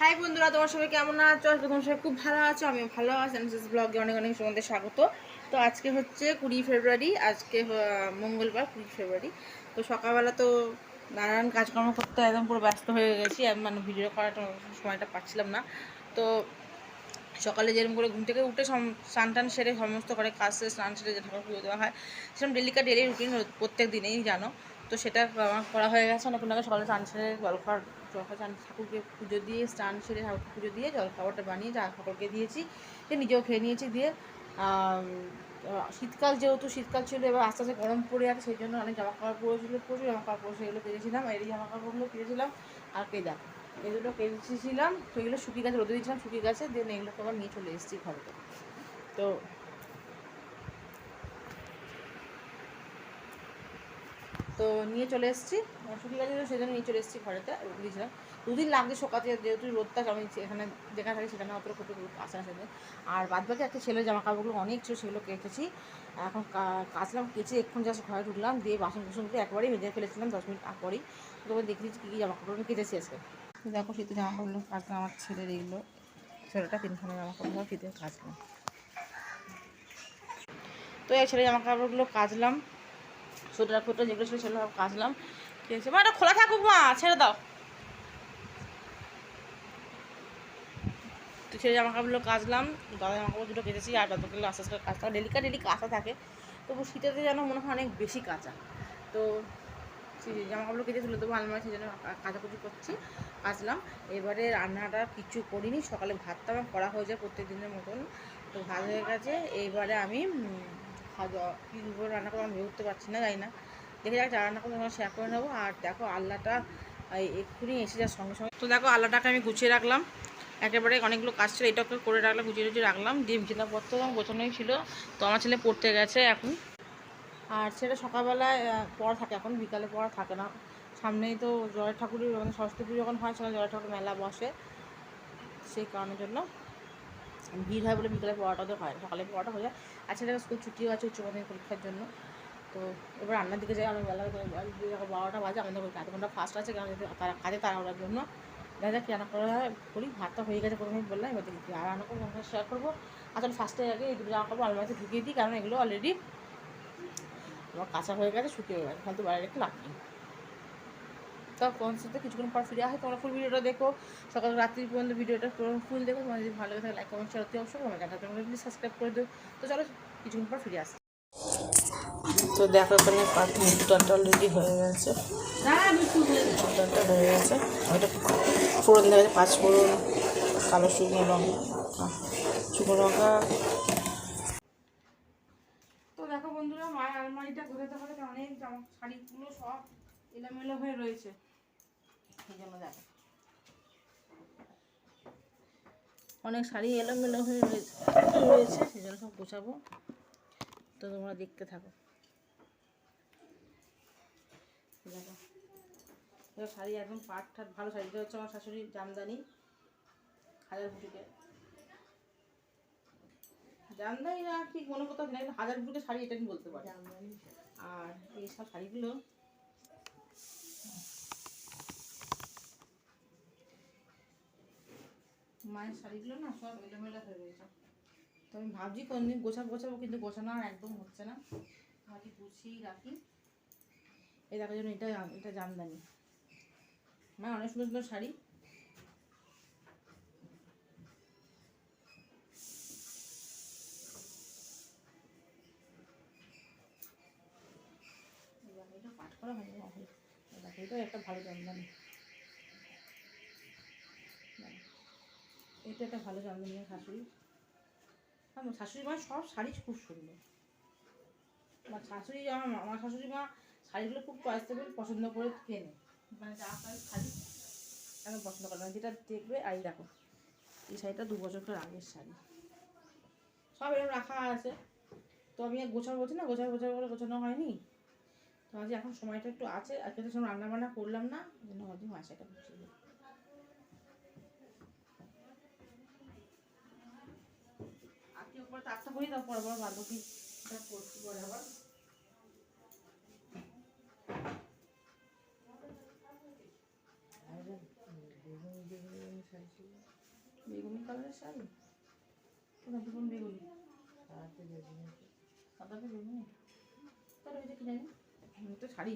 High বন্ধুরা, তোমার সবাই কেমন আছো? আজকে তোমার সবাই খুব ভালো আছো আমি ভালো আছি। এনএসএস ব্লগে অনেক অনেক তোমাদের স্বাগত। তো আজকে হচ্ছে কুড়ি ফেব্রুয়ারি, আজকে মঙ্গলবার কুড়ি ফেব্রুয়ারি। তো সকালবেলা তো নানান কাজকর্ম করতে একদম পুরো ব্যস্ত হয়ে গেছি, আমি মানে ভিডিও করার সময়টা পাচ্ছিলাম না। তো সকালে যেরকম করে ঘুম থেকে উঠে স্নান টান সেরে সমস্ত করে কাজ সেরে স্নান সেরে যে ঠাকুর পুজো দেওয়া হয়, সেরকম ডেলিকা ডেলি রুটিন প্রত্যেক দিনেই জানো। তো সেটা আমার করা হয়ে গেছে আগে সকালে স্নান সেরে জলখাবার জলখাবার চান ঠাকুরকে পুজো দিয়ে, স্নান সেরে ঠাকুরকে পুজো দিয়ে জলখাবারটা বানিয়ে ঠাকুরকে দিয়েছি যে নিজেও খেয়ে নিয়েছি দিয়ে শীতকাল যেহেতু, শীতকাল ছিল, এবার আস্তে আস্তে গরম পড়ে আছে, সেই জন্য অনেক জামা কাপড় পরেছিল, প্রচুর জামা কাপড় সেগুলো কেটেছিলাম এই জামা কাপড়গুলো কেটেছিলাম আর কেদা এই দুটো সেগুলো শুকিয়ে গেছে রোদে দিয়েছিলাম শুকিয়ে গেছে, দেন এগুলোকে আবার নিয়ে চলে এসেছি ঘরে। তো তো নিয়ে চলে এসেছি। শুকিয়ে গেছে সেই জন্য নিয়ে চলে এসেছি ঘরেতে। দিয়েছিলাম দুদিন লাগছে শোকাতে, যেহেতু রোদটা আমি এখানে যেখানে থাকি সেখানে অতটা রোদ আসে সেদিন আর বাদ বাকি একটা ছেলের জামা কাপড়গুলো অনেক ছিল, সেগুলো কেটেছি এখন কাচলাম, কেচে এক্ষুনি জাস্ট ঘরে ঢুকলাম, দিয়ে বাসন কুসনকে একবারেই ভেজে ফেলেছিলাম দশ মিনিট পরেই। তবে দেখে কী কী জামা কাপড় কেটেছি আজকে। দেখো শীতের জামা কাপড়গুলো কাচলাম, আমার ছেলের এইগুলো ছেলেটা তিনখানা জামা কাপড় শীতে কাচলাম। তো এই ছেলে জামা কাপড়গুলো কাচলাম। সোয়েটার ফোটা যেগুলো ছিল সেগুলো সব কাচলাম। ঠিক আছে মা, এটা খোলা থাকুক, মা, ছেড়ে দাও। তো ছেলে জামা কাপড়গুলো কাচলাম। দাদা জামা কাপড় দুটো কেটেছি আর বাদগুলো আস্তে আস্তে কাচতে ডেলিকা ডেলি কাঁচা থাকে। তবু শীতেতে যেন মনে হয় অনেক বেশি কাঁচা। তো সেই জামা কাপড় কেটে তুলে দেবো আলমারি সেই জন্য কাচাকুচি করছি, কাচলাম। এবারে রান্নাটা কিছু করিনি, সকালে ভাতটা আমার করা হয়ে যায় প্রত্যেক দিনের মতন। তো ভাত হয়ে গেছে। এইবারে আমি খাওয়া দাওয়া, কী করে রান্না করব আমি ভেবে পারছি না, জানি না। দেখে যাক, যা রান্না করব তোমার শেয়ার করে নেব। আর দেখো, আল্লাটা, এই এক্ষুনি এসে যাওয়ার সঙ্গে সঙ্গে। তো দেখো আল্লাহটাকে আমি গুছিয়ে রাখলাম। একেবারে অনেকগুলো কাজ ছিল এটাকে করে রাখলাম, গুছিয়ে গুছিয়ে রাখলাম। দিয়ে বিছানাপত্র গোছানোই ছিল। তো আমার ছেলে পড়তে গেছে এখন। আর সেটা সকালবেলায় পড়া থাকে এখন, বিকালে পড়া থাকে না। সামনেই তো জয় ঠাকুরের মানে সরস্বতী পুজো যখন হয়, সেখানে জয় ঠাকুর মেলা বসে। সেই কারণের জন্য। ভিড় হয় বলে বিকালে পড়াটা তো হয়। সকালে পড়াটা হয়ে যায় আর সেটা স্কুল ছুটিও আছে, উচ্চ মাধ্যমিক পরীক্ষার জন্য। তো এবার রান্নার দিকে যাই আমরা বেলা বারোটা বাজে, আমাদের আধ ঘণ্টা ফার্স্ট আছে, কারণ তারা কাজে তাড়ানোর জন্য। দেখা যাক কী রান্না করা করি ভাতটা হয়ে গেছে প্রথমে বললাম, এবার দেখি আর রান্না করব তোমার শেয়ার করব। আসলে ফার্স্টে আগে এই দুটো জামা কাপড় আলমারিতে ঢুকিয়ে দিই, কারণ এগুলো অলরেডি আমার কাঁচা হয়ে গেছে, শুকিয়ে গেছে ফালতু বাইরে রেখে লাভ নেই তো কোন সাথে কিছুক্ষণ পর ফিরে আসে তোমরা ফুল ভিডিওটা দেখো। সকাল রাত্রি পর্যন্ত ভিডিওটা ফুল দেখো তোমার যদি ভালো লাগে থাকে লাইক কমেন্ট শেয়ার অবশ্যই আমার চ্যানেলটা তোমরা প্লিজ সাবস্ক্রাইব করে দিও। তো চলো কিছুক্ষণ পর ফিরে আসি। তো দেখো এখানে পাঁচ মিনিটটা অলরেডি হয়ে গেছে। মিনিটটা হয়ে গেছে। ওইটা ফোড়ন দেওয়া গেছে পাঁচ ফোড়ন কালো শুকনো লঙ্কা শুকনো লঙ্কা তো দেখো বন্ধুরা মায়ের আলমারিটা গোছাতে গোছাতে অনেক জামা শাড়িগুলো সব এলোমেলো হয়ে রয়েছে। জন্য অনেক শাড়ি এলোমেলো হয়ে রয়েছে রয়েছে সেই জন্য সব গোছাবো। তো তোমরা দেখতে থাকো। দেখো। এবার শাড়ি একদম পাট ঠাট ভালো শাড়ি। এটা হচ্ছে আমার শাশুড়ির জামদানি হাজার ফুটিকে জামদানি না ঠিক মনে করতে হবে না হাজার ফুটিকে শাড়ি এটা আমি বলতে পারি। আর এই সব শাড়িগুলো মায়ের শাড়িগুলো না সব এলোমেলো হয়ে রয়েছে তো আমি ভাবছি কোনদিন গোছাবো গোছাবো, কিন্তু গোছানো আর একদম হচ্ছে না। ভাবছি গুছিয়েই রাখি। এই দেখার জন্য এটা এটা জামদানি। মা, অনেক সুন্দর সুন্দর শাড়ি। এটা পাট করা হয়নি এটাও একটা ভালো জামদানি। এটা একটা ভালো জামদানি শাশুড়ি। আমার শাশুড়ি মা সব শাড়ি খুব সুন্দর। আমার শাশুড়ি আমার মা- আমার শাশুড়ি মা শাড়িগুলো খুব চয়েস পছন্দ করে কেনে। মানে যা শাড়ি আমি পছন্দ করে না। যেটা দেখবে আর এই দেখো এই শাড়িটা দু বছর আগের শাড়ি। সব এরকম রাখা আছে। তো আমি আর গোছাবো বলছি না গোছাবো গোছাবো বলে গোছানো হয়নি। তো আজ এখন সময়টা একটু আছে। আজকে তো সব রান্না বান্না করলাম না জন্য ভাবছি মাছটা গুছিয়ে উপরে তারটা করি তারপর আবার বাকি করছি পরে আবার। বেগুনি কালারের শাড়ি? কোনটা কোন বেগুনি? সাদাটা বেগুনি তাহলে ওইটা কি জানি? তো শাড়ি।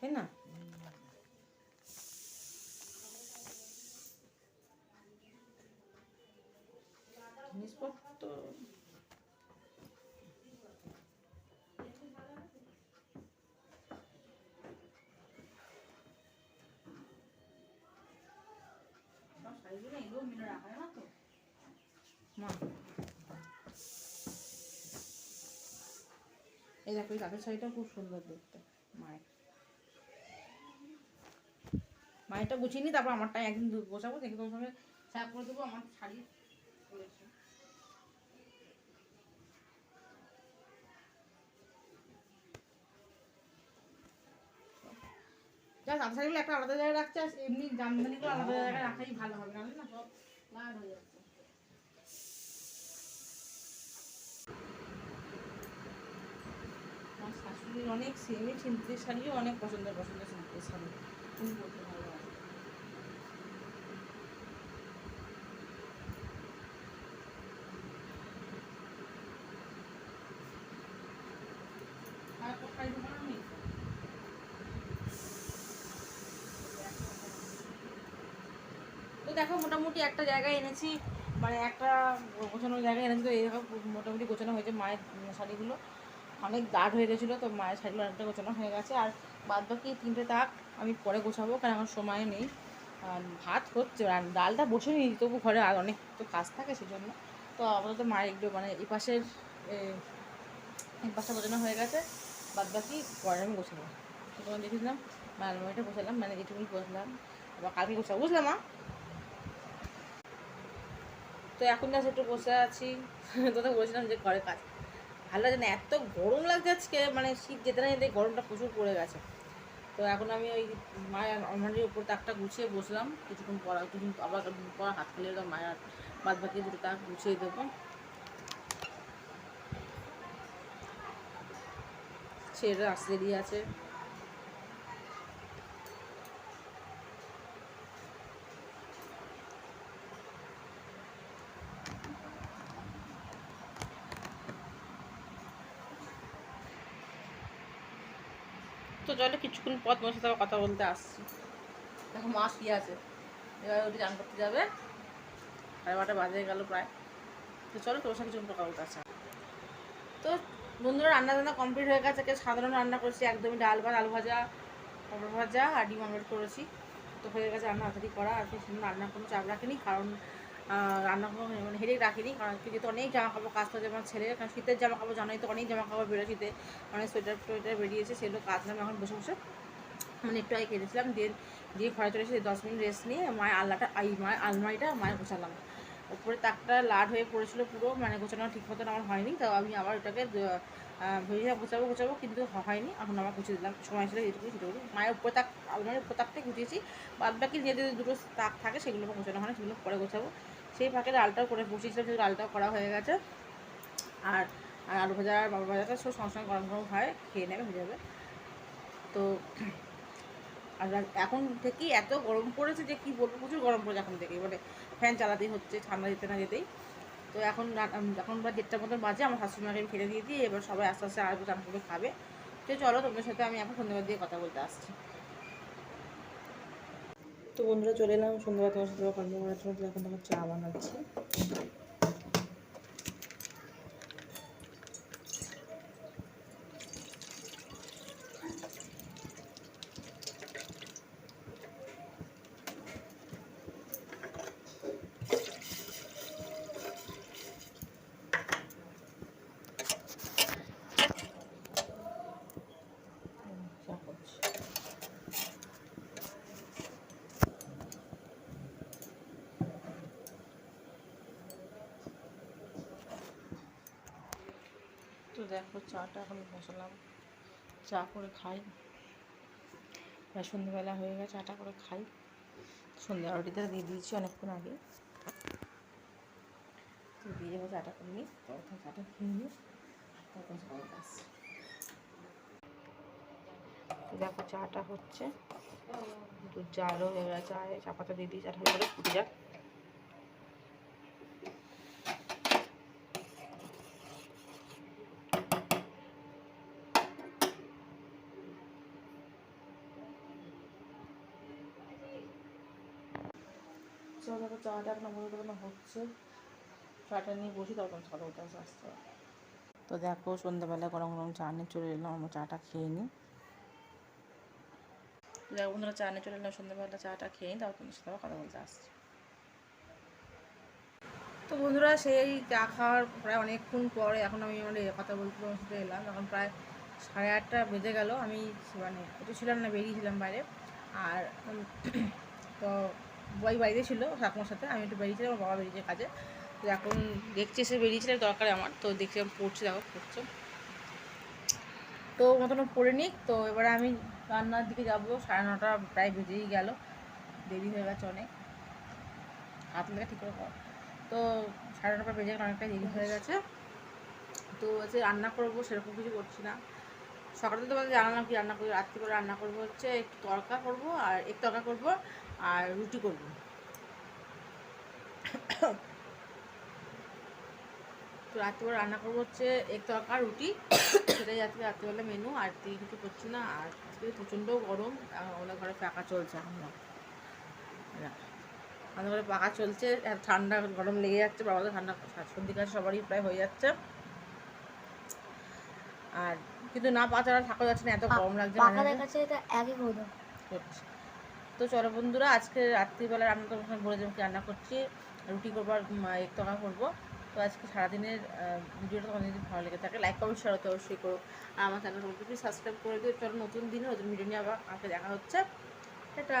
তাই না? জিনিসপত্র এই দেখো, এই কাঁচের শাড়িটা খুব সুন্দর দেখতে, মায়ের। মায়েরটা গুছিয়ে নি, তারপর আমারটা একদিন বসাবো, দেখে তোমার সঙ্গে শেয়ার করে দেবো, আমার শাড়ি যা সাদা একটা আলাদা জায়গায় রাখছে আর এমনি জামদানিগুলো আলাদা জায়গায় রাখাই ভালো হবে, নাহলে না সব শাশুড়ির অনেক সেমি সিল্কের শাড়িও অনেক পছন্দের পছন্দের সিল্কের শাড়ি উনি পরতে ভালোবাসেন আর তো শাড়ি দোকানও নেই তো। তো দেখো মোটামুটি একটা জায়গায় এনেছি মানে একটা গোছানোর জায়গায় এনেছি তো এই মোটামুটি গোছানো হয়েছে মায়ের শাড়িগুলো। অনেক দাঁড় হয়ে গেছিল তো মায়ের শাড়িগুলো অনেকটা গোছানো হয়ে গেছে। আর বাদ বাকি তিনটে তাক আমি পরে গোছাবো কারণ আমার সময় নেই। ভাত হচ্ছে ডালটা বসে নিই তবু ঘরে আর অনেক তো কাজ থাকে সেজন্য। তো আপাতত মায়ের একটু মানে এই পাশের এ, পাশটা গোছানো হয়ে গেছে বাদ বাকি পরে আমি গোছাবো। তো তোমার দেখেছিলাম মায়ের আলমারিটা গোছালাম মানে এটুকুনি গোছালাম আবার কালকে গোছাবো বুঝলাম মা? তো এখন যা একটু বসে আছি। তোদের বলছিলাম যে ঘরে কাজ। ভালো লাগে না, এত গরম লাগছে আজকে মানে শীত যেতে না যেতে গরমটা প্রচুর পড়ে গেছে। তো এখন আমি ওই মায়ের আলমারির উপর তাকটা গুছিয়ে বসলাম। কিছুক্ষণ পর কিছুক্ষণ আবার পর হাত খেলে এলাম মায়ের বাদ বাকি দুটো তাক গুছিয়ে দেবো। ছেলেটা আসতে দেরি আছে। তো চলো কিছুক্ষণ পর তোমার সাথে কথা বলতে আসছি। দেখো মা শুয়ে আছে। এবার ওটি চান করতে যাবে। সাড়ে বারোটা বাজে গেল প্রায়। তো চলো তোমার সাথে কিছুক্ষণ কথা বলতে আসছে তো বন্ধুরা, রান্না টান্না কমপ্লিট হয়ে গেছে। সাধারণ রান্না করেছি। একদমই ডাল ভাত, আলু ভাজা, পটল ভাজা আর ডিম আমলেট করেছি। তো হয়ে গেছে রান্না হাতারি করা। আর কি সেজন্য রান্নার কোনো চাপ রাখিনি। কারণ আহ, রান্না কোনো মানে হেডেক রাখিনি কারণ যেহেতু অনেক জামা কাপড় কাজ থাকে আমার ছেলে কারণ শীতের জামা কাপড় জানোই তো অনেক জামা কাপড় বেরোয় শীতে অনেক সোয়েটার টোয়েটার বেরিয়েছে সেগুলো কাচলাম এখন বসে বসে। মানে একটু আগে কেটেছিলাম দিয়ে দিয়ে ঘরে চলে এসে দশ মিনিট রেস্ট নিয়ে মায়ের আল্লাটা এই মায়ের আলমারিটা মায়ের গোছালাম। উপরে তাকটা লাড হয়ে পড়েছিল পুরো মানে গোছানো ঠিক মতন আমার হয়নি তো আমি আবার ওটাকে ভেজে গোছাবো গোছাবো কিন্তু হয়নি এখন আমার গুছিয়ে দিলাম সময় ছিল এইটুকু সেটুকু মায়ের উপরে তাক আলমারির উপর তাকটাই গুছিয়েছি বাদ বাকি যে দুটো তাক থাকে সেগুলো গোছানো হয় সেগুলো পরে গোছাবো। সেই ফাঁকে ডালটাও করে বসিয়েছিলাম, সেই ডালটাও করা হয়ে গেছে। আর আর আলু ভাজা আর বাবা ভাজাটা সব সঙ্গে সঙ্গে গরম গরম হয়, খেয়ে নেবে, হয়ে যাবে। তো, আর এখন থেকেই এত গরম পড়েছে যে কি বলব, প্রচুর গরম পড়েছে এখন থেকেই। মানে ফ্যান চালাতেই হচ্ছে, ঠান্ডা যেতে না যেতেই। তো এখন এখন বা দেড়টার মতন বাজে, আমার শাশুড়িমাকে আমি খেতে দিয়ে দিই, এবার সবাই আস্তে আস্তে আসবে চান করে খাবে। তো চলো, তোমাদের সাথে আমি এখন সন্ধ্যাবার দিয়ে কথা বলতে আসছি। তো বন্ধুরা চলে এলাম সন্ধ্যাবেলা তোমার সাথে কথা বলার জন্য এখন তোমার চা বানাচ্ছি হুম, চা করছি তো দেখো চাটা এখন বসালাম। চা করে খাই। প্রায় সন্ধ্যেবেলা হয়ে গেছে, চাটা করে খাই। সন্ধ্যা আরতিটা দিয়ে দিয়েছি অনেকক্ষণ আগে। তো দিয়ে যাব চাটা করে নিই। তখন চাটা খেয়ে নিই। তখন সবাই আসছে দেখো চাটা হচ্ছে। দুধ জালও হয়ে গেছে চায়ে চা পাতা দিয়ে দিই চাটা হয়ে গেলে ফুটে যাক। হচ্ছে দেখো চাটা এখন বলতে কোনো হচ্ছে। চাটা নিয়ে বসি তখন কথা বলতে আসতে তো দেখো সন্ধ্যাবেলা গরম গরম চা নিয়ে চলে এলাম, আমরা চাটা খেয়ে নিই। দেখো বন্ধুরা, চা নিয়ে চলে এলাম সন্ধ্যাবেলা চাটা খেয়ে নিই, তারপর তোমার সাথে আবার কথা বলতে আসছি। তো বন্ধুরা, সেই চা খাওয়ার প্রায় অনেকক্ষণ পরে এখন আমি মানে কথা বলতে তোমার সাথে এলাম। এখন প্রায় সাড়ে আটটা বেজে গেল। আমি মানে একটু ছিলাম না, বেরিয়েছিলাম বাইরে। আর তো বই বাড়িতে ছিল ঠাকুমার সাথে, আমি একটু বেরিয়েছিলাম আমার বাবা বেরিয়েছে কাজে। তো এখন দেখছি এসে বেরিয়েছিলাম দরকার আমার। তো দেখছি আমি পড়ছি, দেখো পড়ছে। তো মতন পড়ে নিক। তো এবারে আমি রান্নার দিকে যাব, সাড়ে নটা প্রায় বেজেই গেল। দেরি হয়ে গেছে অনেক। হাত লেগে ঠিক করে কর। তো সাড়ে নটা বেজে গেলে অনেকটা দেরি হয়ে গেছে। তো হচ্ছে রান্না করব সেরকম কিছু করছি না। সকালে তো তোমাদের জানালাম কি রান্না করব রাত্রি করে রান্না করব হচ্ছে, একটু তরকা করব আর এক তরকা করব। আর রুটি করব। তো রাত্রিবেলা রান্না করব হচ্ছে এক তরকা রুটি। সেটাই আজকে রাত্রিবেলা মেনু আর দিয়ে কিছু করছি না। আর আজকে প্রচণ্ড গরম আমাদের ঘরে পাকা চলছে এখন আমাদের ঘরে পাকা চলছে আর ঠান্ডা গরম লেগে যাচ্ছে বাবাদের ঠান্ডা সর্দি কাজ সবারই প্রায় হয়ে যাচ্ছে। আর কিন্তু না পাচারা থাকা যাচ্ছে না এত গরম লাগছে। কাছে এটা একই করছি তো চলো বন্ধুরা, আজকে রাত্রিবেলা রান্না সঙ্গে বলে দেবো কি রান্না করছি। রুটি করব আর এক টাকা করব। তো আজকে সারাদিনের ভিডিওটা তোমাদের যদি ভালো লেগে থাকে লাইক কমেন্ট শেয়ার অবশ্যই করো। আর আমার চ্যানেল প্লিজ সাবস্ক্রাইব করে দিও। চলো নতুন দিনে নতুন ভিডিও নিয়ে আবার আমাকে দেখা হচ্ছে। এটা